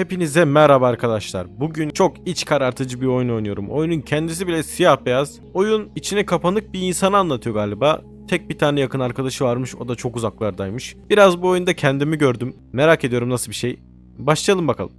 Hepinize merhaba arkadaşlar. Bugün çok iç karartıcı bir oyun oynuyorum. Oyunun kendisi bile siyah beyaz. Oyun içine kapanık bir insanı anlatıyor galiba. Tek bir tane yakın arkadaşı varmış. O da çok uzaklardaymış. Biraz bu oyunda kendimi gördüm. Merak ediyorum nasıl bir şey. Başlayalım bakalım.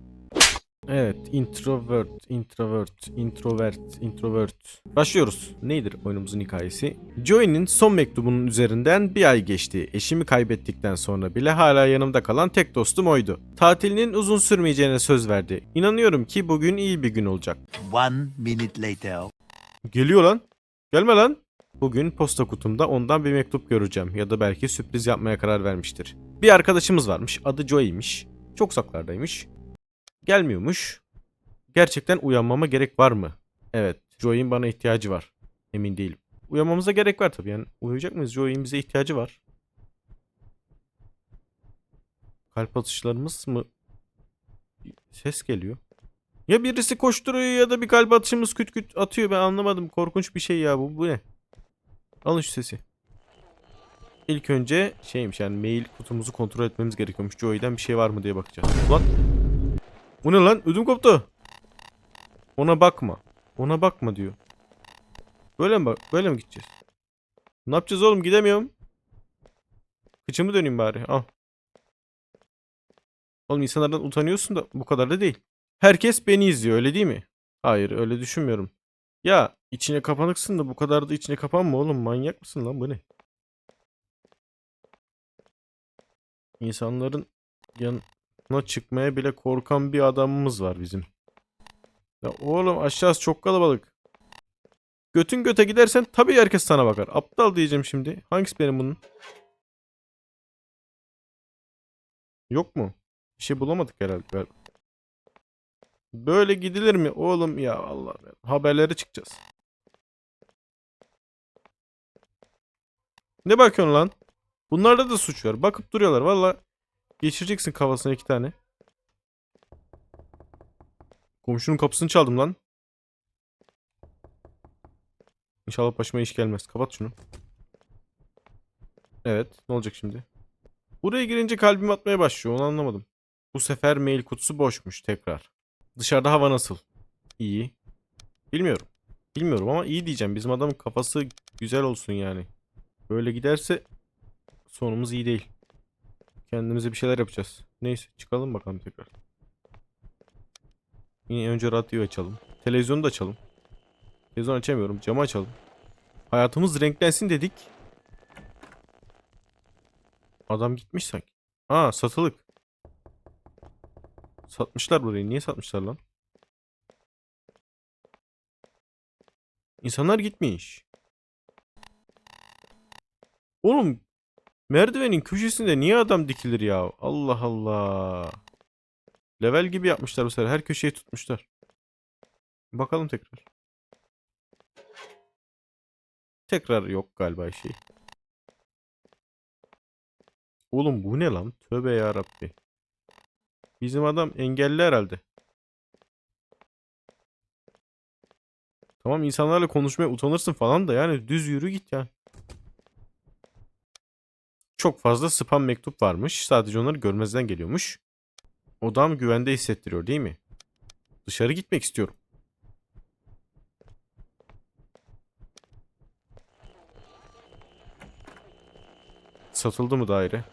Evet, introvert, introvert, introvert, introvert. Başlıyoruz. Nedir oyunumuzun hikayesi? Joey'nin son mektubunun üzerinden bir ay geçti. Eşimi kaybettikten sonra bile hala yanımda kalan tek dostum oydu. Tatilinin uzun sürmeyeceğine söz verdi. İnanıyorum ki bugün iyi bir gün olacak. One minute later. Geliyor lan. Gelme lan. Bugün posta kutumda ondan bir mektup göreceğim ya da belki sürpriz yapmaya karar vermiştir. Bir arkadaşımız varmış. Adı Joey'miş. Çok uzaklardaymış. Gelmiyormuş. Gerçekten uyanmama gerek var mı? Evet. Joey'in bana ihtiyacı var. Emin değilim. Uyanmamıza gerek var tabii yani. Uyuyacak mıyız? Joey'in bize ihtiyacı var. Kalp atışlarımız mı? Ses geliyor. Ya birisi koşturuyor ya da bir kalp atışımız küt küt atıyor. Ben anlamadım. Korkunç bir şey ya bu. Bu ne? Alın şu sesi. İlk önce şeymiş yani mail kutumuzu kontrol etmemiz gerekiyormuş. Joey'den bir şey var mı diye bakacağız. Ulan. Bu ne lan? Ödüm koptu. Ona bakma. Ona bakma diyor. Böyle mi bak? Böyle mi gideceğiz? Ne yapacağız oğlum? Gidemiyorum. Kıçımı döneyim bari. Al. Oğlum insanlardan utanıyorsun da bu kadar da değil. Herkes beni izliyor öyle değil mi? Hayır öyle düşünmüyorum. Ya içine kapanıksın da bu kadar da içine kapanma oğlum manyak mısın lan bu ne? İnsanların yanına çıkmaya bile korkan bir adamımız var bizim. Ya oğlum aşağısı çok kalabalık. Götün göte gidersen tabii herkes sana bakar. Aptal diyeceğim şimdi. Hangisi benim bunun? Yok mu? Bir şey bulamadık herhalde. Böyle gidilir mi oğlum ya Allah haberlere çıkacağız. Ne bakıyorsun lan? Bunlarda da suç var. Bakıp duruyorlar. Valla geçireceksin kafasına iki tane. Komşunun kapısını çaldım lan. İnşallah başıma iş gelmez. Kapat şunu. Evet. Ne olacak şimdi? Buraya girince kalbim atmaya başlıyor. Onu anlamadım. Bu sefer mail kutusu boşmuş tekrar. Dışarıda hava nasıl? İyi. Bilmiyorum. Bilmiyorum ama iyi diyeceğim. Bizim adamın kafası güzel olsun yani. Böyle giderse sonumuz iyi değil. Kendimize bir şeyler yapacağız. Neyse çıkalım bakalım tekrar. Yine önce radyoyu açalım. Televizyonu da açalım. Televizyon açamıyorum. Camı açalım. Hayatımız renklensin dedik. Adam gitmiş sanki. Aa satılık. Satmışlar burayı. Niye satmışlar lan? İnsanlar gitmiş. Oğlum merdivenin köşesinde niye adam dikilir ya? Allah Allah. Level gibi yapmışlar bu sefer. Her köşeyi tutmuşlar. Bakalım tekrar. Tekrar yok galiba şey. Oğlum bu ne lan? Tövbe ya Rabbi. Bizim adam engelli herhalde. Tamam insanlarla konuşmaya utanırsın falan da yani düz yürü git ya. Çok fazla spam mektup varmış. Sadece onları görmezden geliyormuş. Odam güvende hissettiriyor değil mi? Dışarı gitmek istiyorum. Satıldı mı daire?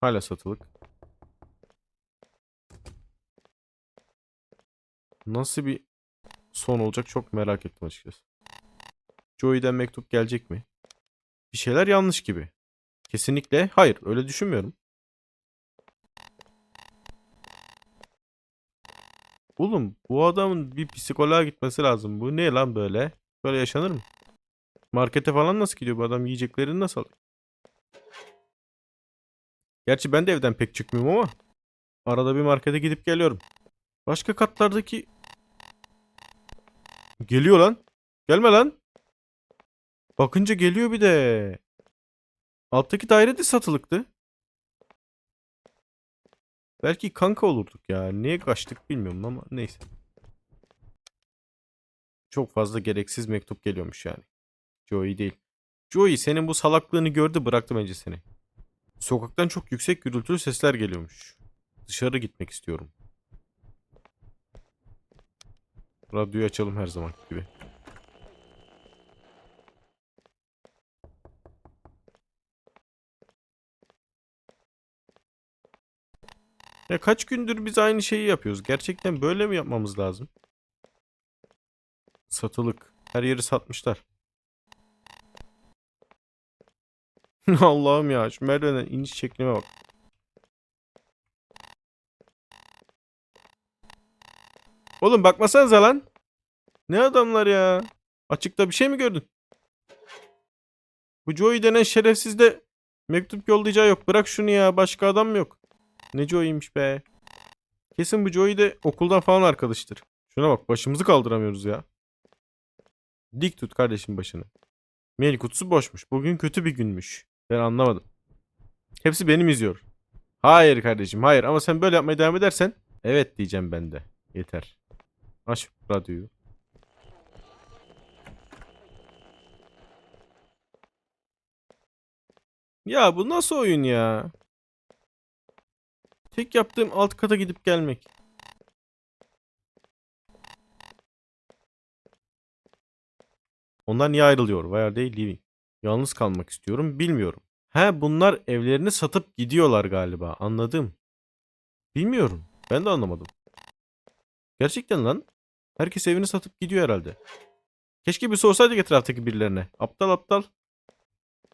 Hala satılık. Nasıl bir son olacak çok merak ettim açıkçası. Joey'den mektup gelecek mi? Bir şeyler yanlış gibi. Kesinlikle hayır öyle düşünmüyorum. Oğlum bu adamın bir psikoloğa gitmesi lazım. Bu ne lan böyle? Böyle yaşanır mı? Markete falan nasıl gidiyor bu adam? Yiyeceklerini nasıl alıyor? Gerçi ben de evden pek çıkmıyorum ama arada bir markete gidip geliyorum. Başka katlardaki Geliyor lan. Gelme lan. Bakınca geliyor bir de. Alttaki daire de satılıktı. Belki kanka olurduk ya. Niye kaçtık bilmiyorum ama neyse. Çok fazla gereksiz mektup geliyormuş yani. Joey değil. Joey senin bu salaklığını gördü bıraktı bence seni. Sokaktan çok yüksek gürültülü sesler geliyormuş. Dışarı gitmek istiyorum. Radyoyu açalım her zaman gibi. Ya kaç gündür biz aynı şeyi yapıyoruz. Gerçekten böyle mi yapmamız lazım? Satılık. Her yeri satmışlar. Allah'ım ya şu merdivenden iniş şeklime bak. Oğlum bakmasanıza lan. Ne adamlar ya. Açıkta bir şey mi gördün? Bu Joey denen şerefsiz de mektup yollayacağı yok. Bırak şunu ya. Başka adam mı yok? Ne Joey'ymiş be. Kesin bu Joey de okuldan falan arkadaştır. Şuna bak başımızı kaldıramıyoruz ya. Dik tut kardeşim başını. Mail kutusu boşmuş. Bugün kötü bir günmüş. Ben anlamadım. Hepsi benim izliyor. Hayır kardeşim hayır ama sen böyle yapmaya devam edersen evet diyeceğim ben de. Yeter. Aç radyoyu. Ya bu nasıl oyun ya? Tek yaptığım alt kata gidip gelmek. Onlar niye ayrılıyor? Why are they leaving? Yalnız kalmak istiyorum. Bilmiyorum. He bunlar evlerini satıp gidiyorlar galiba. Anladım. Bilmiyorum. Ben de anlamadım. Gerçekten lan. Herkes evini satıp gidiyor herhalde. Keşke bir sorsaydık etraftaki birilerine. Aptal aptal.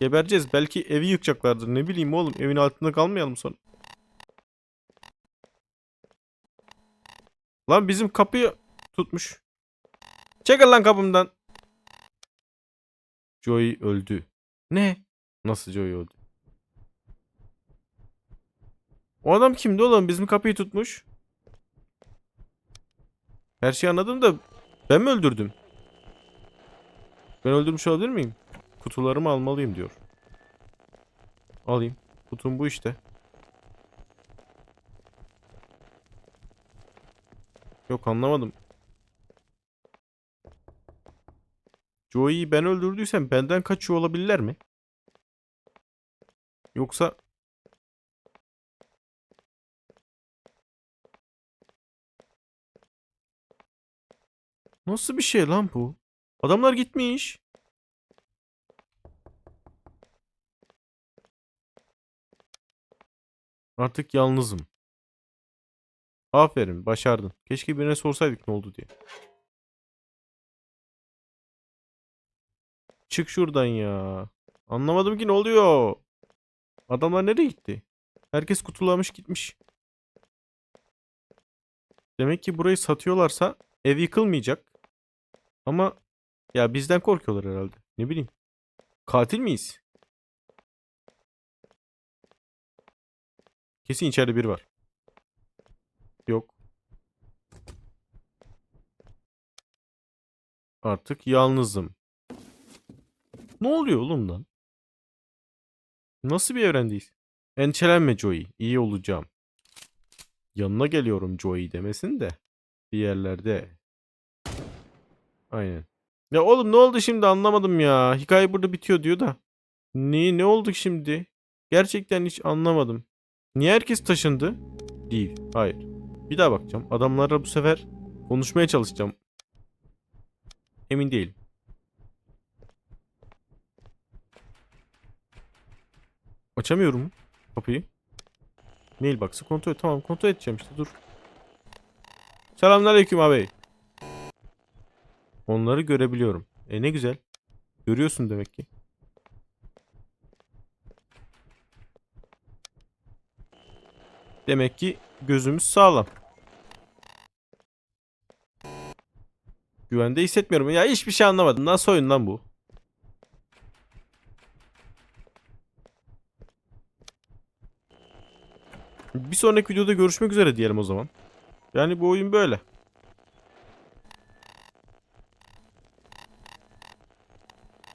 Gebereceğiz. Belki evi yıkacaklardır. Ne bileyim oğlum. Evin altında kalmayalım sonra. Lan bizim kapıyı tutmuş. Çekil lan kapımdan. Joey öldü. Ne? Nasıl Joey öldü? O adam kimdi oğlum? Bizim kapıyı tutmuş. Her şeyi anladım da ben mi öldürdüm? Ben öldürmüş olabilir miyim? Kutularımı almalıyım diyor. Alayım. Kutum bu işte. Yok anlamadım. Joey'yi ben öldürdüysem benden kaçıyor olabilirler mi? Yoksa Nasıl bir şey lan bu? Adamlar gitmiş. Artık yalnızım. Aferin, başardın. Keşke birine sorsaydık ne oldu diye. Çık şuradan ya. Anlamadım ki ne oluyor. Adamlar nereye gitti? Herkes kutulamış gitmiş. Demek ki burayı satıyorlarsa ev yıkılmayacak. Ama ya bizden korkuyorlar herhalde. Ne bileyim. Katil miyiz? Kesin içeride biri var. Yok. Artık yalnızım. Ne oluyor oğlum lan? Nasıl bir evrendeyiz? Endişelenme Joey. iyi olacağım. Yanına geliyorum Joey demesin de. Bir yerlerde. Aynen. Ya oğlum ne oldu şimdi anlamadım ya. Hikaye burada bitiyor diyor da. Ne, ne oldu şimdi? Gerçekten hiç anlamadım. Niye herkes taşındı? Değil. Hayır. Bir daha bakacağım. Adamlarla bu sefer konuşmaya çalışacağım. Emin değilim. Açamıyorum kapıyı. Mailbox'ı kontrol. Tamam kontrol edeceğim işte dur. Selamünaleyküm abi. Onları görebiliyorum. E ne güzel. Görüyorsun demek ki. Demek ki gözümüz sağlam. Güvende hissetmiyorum. Ya hiçbir şey anlamadım. Nasıl oyun lan bu? Bir sonraki videoda görüşmek üzere diyelim o zaman. Yani bu oyun böyle.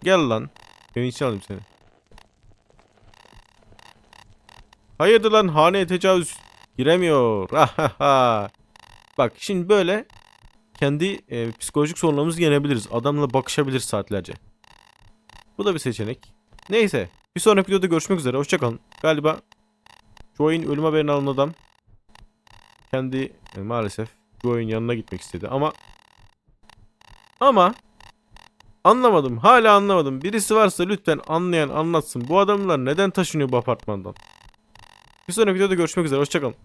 Gel lan. Evin içine alayım seni. Hayırdır lan haneye tecavüz giremiyor. Bak şimdi böyle kendi e, psikolojik sorunlarımızı yenebiliriz. Adamla bakışabiliriz saatlerce. Bu da bir seçenek. Neyse. Bir sonraki videoda görüşmek üzere. Hoşçakalın. Galiba Joey'in ölüm haberini alan adam kendi e, maalesef bu oyun yanına gitmek istedi ama ama anlamadım. Hala anlamadım. Birisi varsa lütfen anlayan anlatsın. Bu adamlar neden taşınıyor bu apartmandan? Bir sonraki videoda görüşmek üzere. Hoşçakalın.